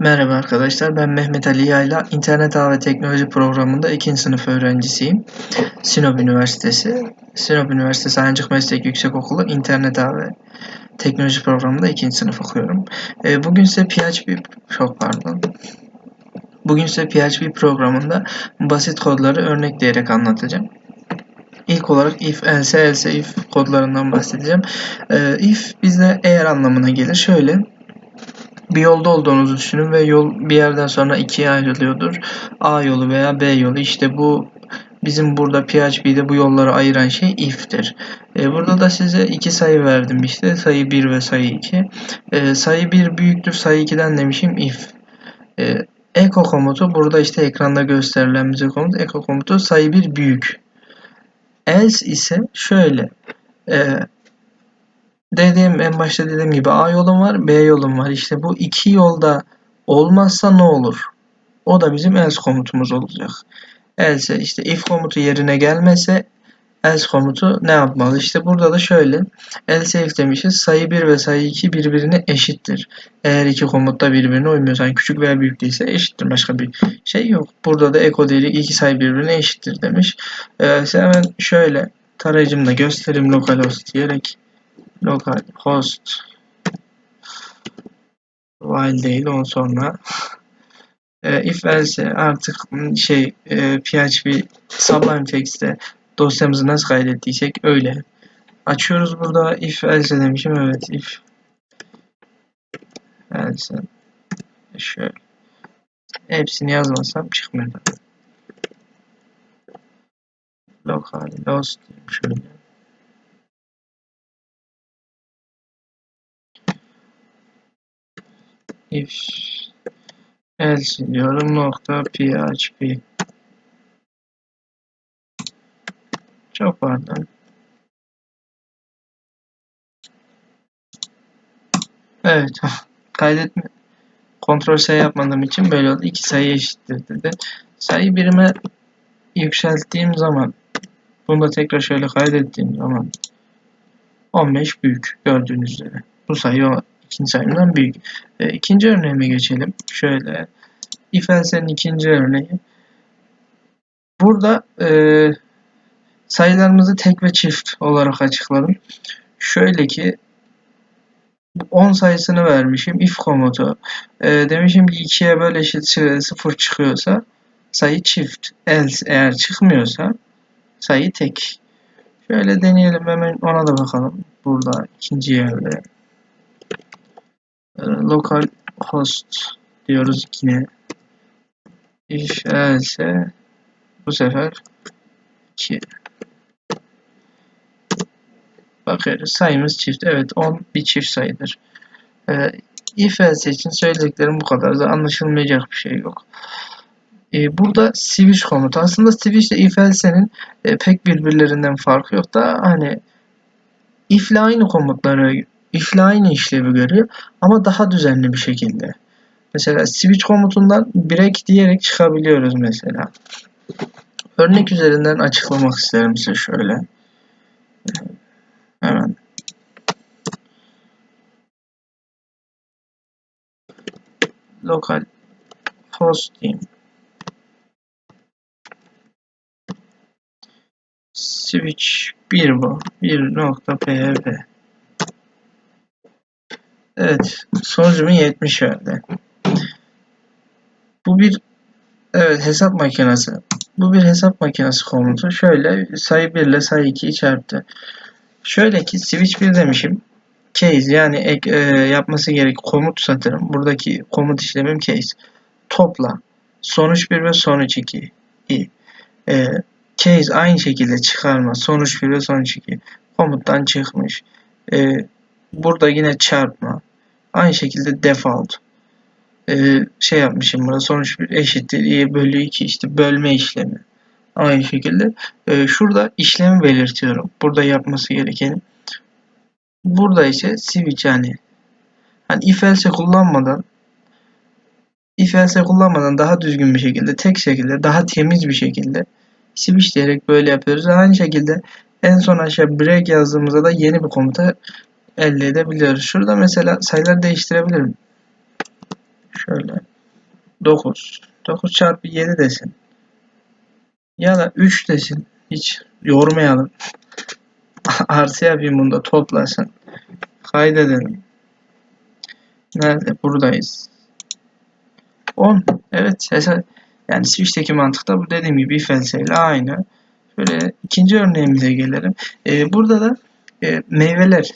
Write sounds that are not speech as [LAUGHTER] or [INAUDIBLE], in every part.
Merhaba arkadaşlar, ben Mehmet Ali Yayla. İnternet Ağ ve Teknoloji programında 2. sınıf öğrencisiyim. Sinop Üniversitesi, Sinop Üniversitesi Ancık Meslek Yüksekokulu İnternet Ağ ve Teknoloji programında 2. sınıf okuyorum. Ee, bugün size PHP, çok pardon. Bugün size PHP programında basit kodları örnekleyerek anlatacağım. İlk olarak if, else, else, if kodlarından bahsedeceğim. Ee, if bizde eğer anlamına gelir. Şöyle, bir yolda olduğunuzu düşünün ve yol bir yerden sonra ikiye ayrılıyordur. A yolu veya B yolu. İşte bu bizim burada PHP'de bu yolları ayıran şey if'tir. E, burada da size iki sayı verdim işte. Sayı 1 ve sayı 2. E, sayı 1 büyüktür sayı 2'den demişim if. E, echo komutu burada işte ekranda gösterilen bize komut. Echo komutu sayı 1 büyük. Else ise şöyle. E, dediğim en başta dediğim gibi A yolum var, B yolum var. İşte bu iki yolda olmazsa ne olur? O da bizim else komutumuz olacak. Else işte if komutu yerine gelmese else komutu ne yapmalı? İşte burada da şöyle else if demişiz. Sayı 1 ve sayı 2 birbirine eşittir. Eğer iki komut da birbirine uymuyorsa yani küçük veya büyük değilse eşittir. Başka bir şey yok. Burada da echo diyerek iki sayı birbirine eşittir demiş. Ee, hemen şöyle tarayıcımda göstereyim localhost diyerek local host. While değil on sonra. [LAUGHS] E, if else artık şey e, PHP Sublime Text'te dosyamızı nasıl kaydettiysek öyle. Açıyoruz burada if else demişim evet if else. Şöyle. Hepsini yazmasam çıkmıyor local host şöyle if else diyorum nokta php çok pardon. Evet. [LAUGHS] Kaydetme. Kontrol sayı yapmadığım için böyle oldu. İki sayı eşittir dedi. Sayı birime yükselttiğim zaman bunu da tekrar şöyle kaydettiğim zaman 15 büyük gördüğünüz üzere. Bu sayı ikinci sayımdan büyük. E, ikinci örneğime geçelim. Şöyle if else'nin ikinci örneği. Burada e, sayılarımızı tek ve çift olarak açıkladım. Şöyle ki 10 sayısını vermişim. If komutu. E, demişim ki 2'ye böyle eşit 0 çıkıyorsa sayı çift. Else eğer çıkmıyorsa sayı tek. Şöyle deneyelim hemen ona da bakalım. Burada ikinci yerde local host diyoruz yine. İf else bu sefer 2 bakıyoruz sayımız çift. Evet 10 bir çift sayıdır. Ee, if else için söylediklerim bu kadar da anlaşılmayacak bir şey yok. Ee, burada switch komutu. Aslında switch ile if else'nin e, pek birbirlerinden farkı yok da hani if ile aynı komutları if'le aynı işlevi görüyor ama daha düzenli bir şekilde. Mesela switch komutundan break diyerek çıkabiliyoruz mesela. Örnek üzerinden açıklamak isterim size şöyle. Hemen. Local host diyeyim. Switch 1 bu. 1.php Evet. Sonucumun 70 verdi. Bu bir evet hesap makinesi. Bu bir hesap makinesi komutu. Şöyle sayı 1 ile sayı 2'yi çarptı. Şöyle ki switch 1 demişim. Case yani ek, e, yapması gerek komut satırım. Buradaki komut işlemim case. Topla. Sonuç 1 ve sonuç 2. İyi. E, case aynı şekilde çıkarma. Sonuç 1 ve sonuç 2. Komuttan çıkmış. E, burada yine çarpma. Aynı şekilde default ee, şey yapmışım burada sonuç bir eşittir i bölü 2 işte bölme işlemi. Aynı şekilde e, şurada işlemi belirtiyorum. Burada yapması gerekeni. Burada ise switch yani hani if else kullanmadan if else kullanmadan daha düzgün bir şekilde tek şekilde daha temiz bir şekilde switch diyerek böyle yapıyoruz. Aynı şekilde en son aşağı break yazdığımızda da yeni bir komuta elde edebiliyoruz. Şurada mesela sayıları değiştirebilirim. Şöyle. 9. 9 çarpı 7 desin. Ya da 3 desin. Hiç yormayalım. [LAUGHS] Artı yapayım bunda toplasın. Kaydedelim. Nerede? Buradayız. 10. Evet. Yani switch'teki mantıkta bu dediğim gibi if else ile aynı. Şöyle ikinci örneğimize gelelim. Ee, burada da e, meyveler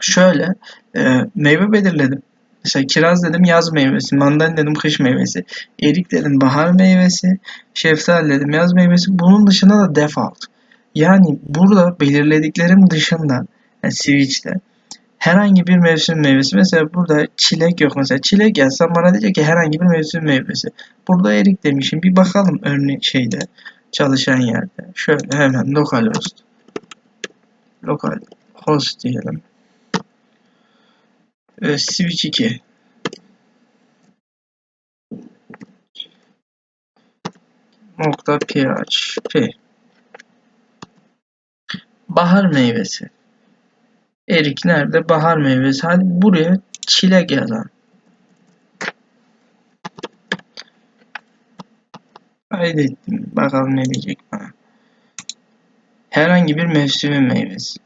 şöyle e, meyve belirledim. Mesela kiraz dedim yaz meyvesi, mandalina dedim kış meyvesi, erik dedim bahar meyvesi, şeftali dedim yaz meyvesi. Bunun dışında da default. Yani burada belirlediklerim dışında yani switch'te herhangi bir mevsim meyvesi. Mesela burada çilek yok. Mesela çilek yazsam bana diyecek ki herhangi bir mevsim meyvesi. Burada erik demişim. Bir bakalım örnek şeyde çalışan yerde. Şöyle hemen localhost local host diyelim. Ee, switch 2 nokta php bahar meyvesi. Erik nerede? Bahar meyvesi. Hadi buraya çilek yazalım. Kaydettim. Bakalım ne diyecek bana. Herhangi bir mevsimin meyvesi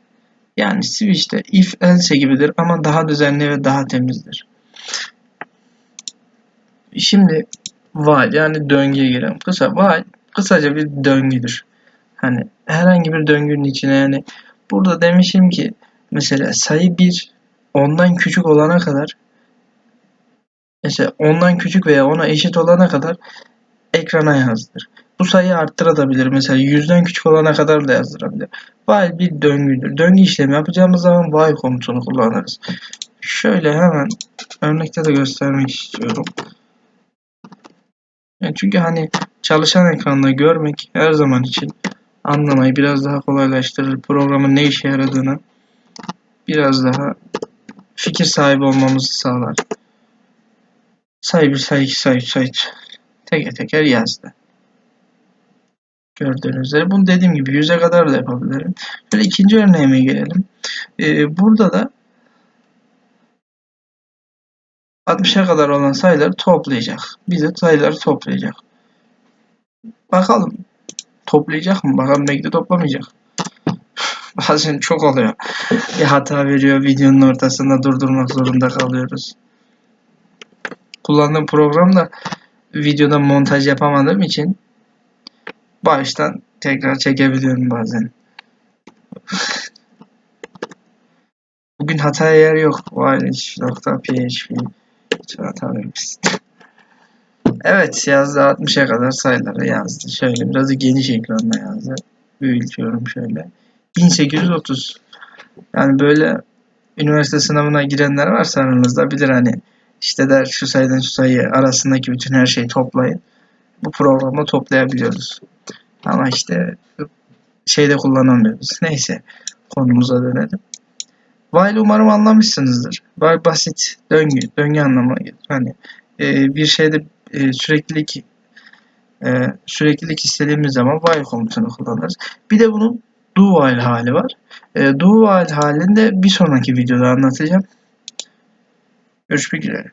yani switch'te if else gibidir ama daha düzenli ve daha temizdir. Şimdi while yani döngüye girelim kısa while kısaca bir döngüdür. Hani herhangi bir döngünün içine yani burada demişim ki mesela sayı 1 ondan küçük olana kadar mesela ondan küçük veya ona eşit olana kadar ekrana yazdır. Bu sayıyı arttırabilir. Mesela yüzden küçük olana kadar da yazdırabilir. While bir döngüdür. Döngü işlemi yapacağımız zaman while komutunu kullanırız. Şöyle hemen örnekte de göstermek istiyorum. Yani çünkü hani çalışan ekranda görmek her zaman için anlamayı biraz daha kolaylaştırır. Programın ne işe yaradığını biraz daha fikir sahibi olmamızı sağlar. Sayı 1, sayı 2, sayı 3, sayı 3 teker teker yazdı. Gördüğünüz üzere. Bunu dediğim gibi 100'e kadar da yapabilirim. Şöyle ikinci örneğime gelelim. Ee, burada da 60'a kadar olan sayıları toplayacak. Bize sayıları toplayacak. Bakalım. Toplayacak mı? Bakalım belki de toplamayacak. [LAUGHS] Bazen çok oluyor. Bir hata veriyor. Videonun ortasında durdurmak zorunda kalıyoruz. Kullandığım program da videoda montaj yapamadığım için baştan tekrar çekebiliyorum bazen. [LAUGHS] Bugün hataya yer yok. While.php hata vermişsin. Evet yazdı 60'a kadar sayıları yazdı. Şöyle biraz geniş ekranda yazdı. Büyütüyorum şöyle. 1830. Yani böyle üniversite sınavına girenler varsa aranızda bilir hani işte der şu sayıdan şu sayı arasındaki bütün her şeyi toplayın. Bu programla toplayabiliyoruz. Ama işte şeyde kullanamıyoruz. Neyse konumuza dönelim. While umarım anlamışsınızdır. While basit döngü, döngü anlamına gelir. Hani e, bir şeyde e, süreklilik e, süreklilik istediğimiz zaman while komutunu kullanırız. Bir de bunun do while hali var. E, do while halinde bir sonraki videoda anlatacağım. Görüşmek üzere.